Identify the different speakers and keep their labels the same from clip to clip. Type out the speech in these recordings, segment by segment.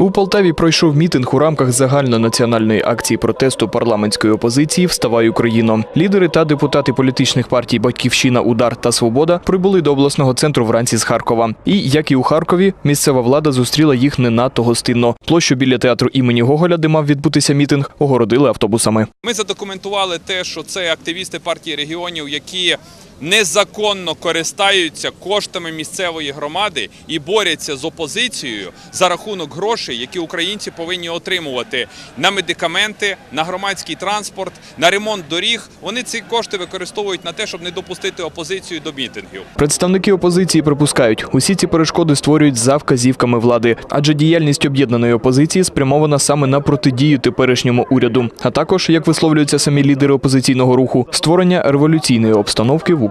Speaker 1: У Полтаві пройшов мітинг у рамках загальнонаціональної акції протесту парламентської опозиції Вставай Україно. Лідери та депутати політичних партій Батьківщина, Удар та Свобода прибули до обласного центру вранці з Харкова. І як і у Харкові, місцева влада зустріла їх не надто гостинно. Площу біля театру імені Гоголя, де мав відбутися мітинг, огородили автобусами.
Speaker 2: Ми задокументували те, що це активісти партії регіонів, які незаконно користаються коштами місцевої громади і борються з опозицією за рахунок грошей, які українці повинні отримувати на медикаменти, на громадський транспорт, на ремонт доріг. Вони ці кошти використовують на те, щоб не допустити опозицію до мітингів.
Speaker 1: Представники опозиції припускають, усі ці перешкоди створюють за вказівками влади, адже діяльність об'єднаної опозиції спрямована саме на протидію теперішньому уряду, а також, як висловлюються самі лідери опозиційного руху, створення революційної обстановки в Україні.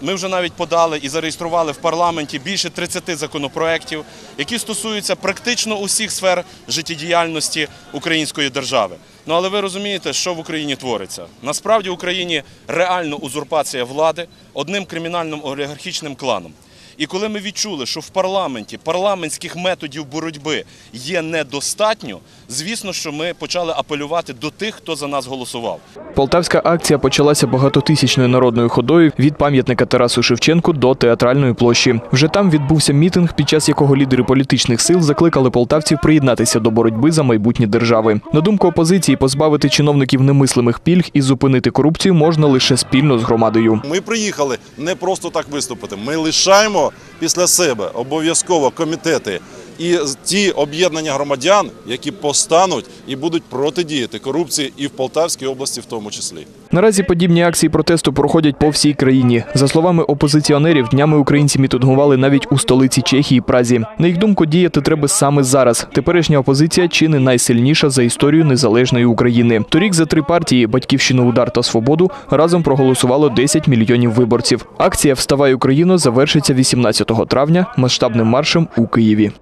Speaker 3: Ми вже навіть подали і зареєстрували в парламенті більше 30 законопроєктів, які стосуються практично усіх сфер життєдіяльності української держави. Ну але ви розумієте, що в Україні твориться. Насправді в Україні реально узурпація влади одним кримінальним олігархічним кланом. І коли ми відчули, що в парламенті парламентських методів боротьби є недостатньо, звісно, що ми почали апелювати до тих, хто за нас голосував.
Speaker 1: Полтавська акція почалася багатотисячною народною ходою від пам'ятника Тарасу Шевченку до театральної площі. Вже там відбувся мітинг, під час якого лідери політичних сил закликали полтавців приєднатися до боротьби за майбутнє держави. На думку опозиції, позбавити чиновників немислимих пільг і зупинити корупцію можна лише спільно з громадою.
Speaker 4: Ми приїхали не просто так виступити. Ми лишаємо після себе обов'язково комітети і ті об'єднання громадян, які постануть і будуть протидіяти корупції і в Полтавській області, в тому числі.
Speaker 1: Наразі подібні акції протесту проходять по всій країні. За словами опозиціонерів, днями українці мітингували навіть у столиці Чехії Празі. На їх думку, діяти треба саме зараз. Теперішня опозиція чи не найсильніша за історію незалежної України. Торік за три партії Батьківщину, Удар та Свободу разом проголосувало 10 мільйонів виборців. Акція Вставай Україно завершиться 18 травня масштабним маршем у Києві.